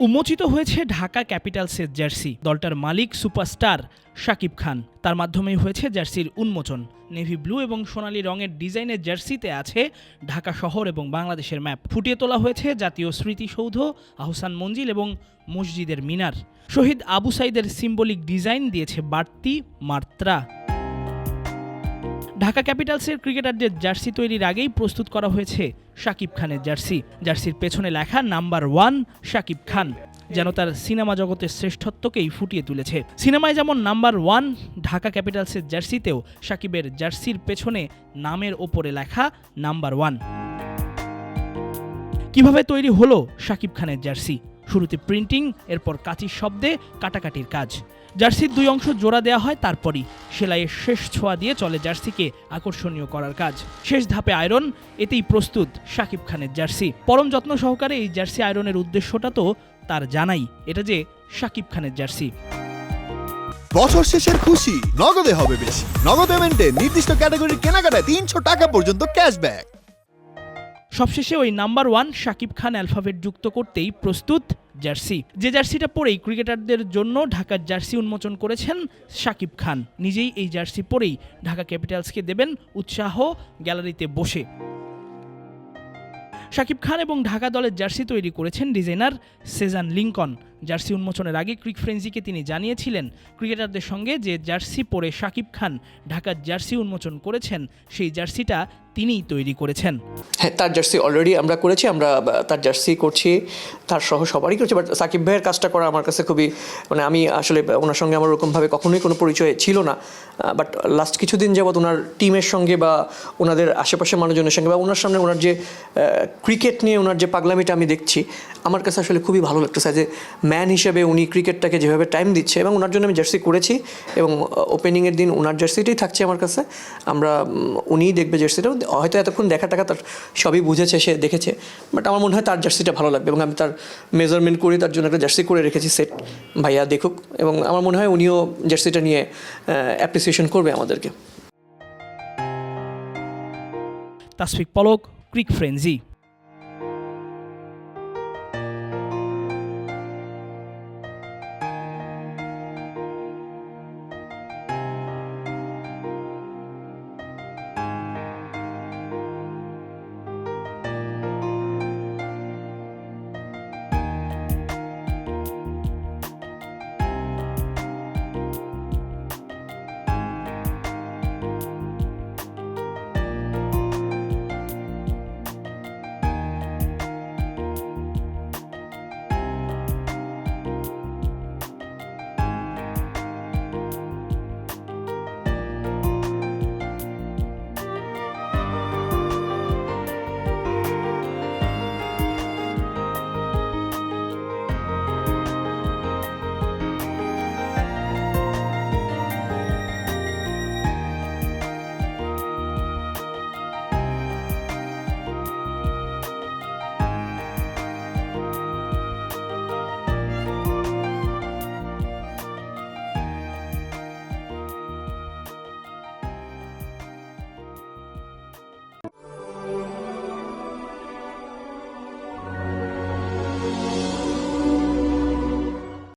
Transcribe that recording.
উন্মোচিত হয়েছে ঢাকা ক্যাপিটালসের জার্সি। দলটার মালিক সুপারস্টার শাকিব খান। তার মাধ্যমেই হয়েছে জার্সির উন্মোচন। নেভি ব্লু এবং সোনালী রঙের ডিজাইনের জার্সিতে আছে ঢাকা শহর এবং বাংলাদেশের ম্যাপ। ফুটিয়ে তোলা হয়েছে জাতীয় স্মৃতিসৌধ, আহসান মঞ্জিল এবং মসজিদের মিনার। শহীদ আবু সাইদের সিম্বলিক ডিজাইন দিয়েছে বাড়তি মাত্রা। ঢাকা ক্যাপিটালসের ক্রিকেটারদের জার্সি তৈরির আগেই প্রস্তুত করা হয়েছে শাকিব খানের জার্সি। জার্সির পেছনে লেখা নাম্বার ওয়ান শাকিব খান, যেন তার সিনেমা জগতের শ্রেষ্ঠত্বকেই ফুটিয়ে তুলেছে। সিনেমায় যেমন নাম্বার ওয়ান ঢাকা ক্যাপিটালসের জার্সিতেও সাকিবের জার্সির পেছনে নামের ওপরে লেখা নাম্বার ওয়ান। কীভাবে তৈরি হলো শাকিব খানের জার্সি? শুরুতে প্রিন্টিং এরপর কাচির শব্দে কাটাকাটির কাজ। জার্সির দুই অংশ জোড়া দেওয়া হয়, তারপরই সেলাইয়ের শেষ ছোঁয়া দিয়ে চলে জার্সিকে আকর্ষণীয় করার কাজ। শেষ ধাপে আয়রন এতেই প্রস্তুত শাকিব খানের জার্সি। পরম যত্ন সহকারে এই জার্সি আয়রনের উদ্দেশ্যটা তো তার জানাই, এটা যে শাকিব খানের জার্সি। বছর শেষের খুশি, নগদে হবে বেশি। নগদ পেমেন্টে নির্দিষ্ট ক্যাটাগরির কেনাকাটায় তিনশো টাকা পর্যন্ত ক্যাশব্যাক সবশেষে ওই number one Shakib Khan alphabet যুক্ত করতেই প্রস্তুত জার্সি। যে জার্সিটা পরেই ক্রিকেটারদের জন্য ঢাকার জার্সি উন্মোচন করেছেন শাকিব খান। নিজেই এই জার্সি পরেই ঢাকা ক্যাপিটালসকে দেবেন উৎসাহ গ্যালারিতে বসে। শাকিব খান এবং ঢাকা দলের জার্সি তৈরি করেছেন ডিজাইনার সেজান লিঙ্কন জার্সি উন্মোচনের আগে ক্রিক ফ্রেন্সিকে তিনি জানিয়েছিলেন ক্রিকেটারদের সঙ্গে যে জার্সি পরে শাকিব খান ঢাকার জার্সি উন্মোচন করেছেন, সেই জার্সিটা তিনিই তৈরি করেছেন। হ্যাঁ তার জার্সি অলরেডি আমরা করেছি, আমরা তার জার্সি করছি, তার সহ সবারই করছি বাট সাকিব ভাইয়ের কাজটা করা আমার কাছে খুবই মানে আমি আসলে ওনার সঙ্গে আমার ওরকমভাবে কখনোই কোনো পরিচয় ছিল না বাট লাস্ট কিছুদিন যাবৎ ওনার টিমের সঙ্গে বা ওনাদের আশেপাশের মানুষজনের সঙ্গে বা ওনার সামনে ওনার যে ক্রিকেট নিয়ে ওনার যে পাগলামিটা আমি দেখছি, আমার কাছে আসলে খুবই ভালো লাগতেছে যে ম্যান হিসেবে উনি ক্রিকেটটাকে যেভাবে টাইম দিচ্ছে এবং ওনার জন্য আমি জার্সি করেছি এবং ওপেনিংয়ের দিন ওনার জার্সিটাই থাকছে আমার কাছে। আমরা উনিই দেখবে জার্সিটা হয়তো এতক্ষণ দেখা টাকা তার সবই বুঝেছে, সে দেখেছে। বাট আমার মনে হয় তার জার্সিটা ভালো লাগবে এবং আমি তার মেজারমেন্ট করে তার জন্য একটা জার্সি করে রেখেছি সেট ভাইয়া দেখুক। এবং আমার মনে হয় উনিও জার্সিটা নিয়ে অ্যাপ্রিসিয়েশন করবে আমাদেরকে। Tasfiq Polok, crick frenzy.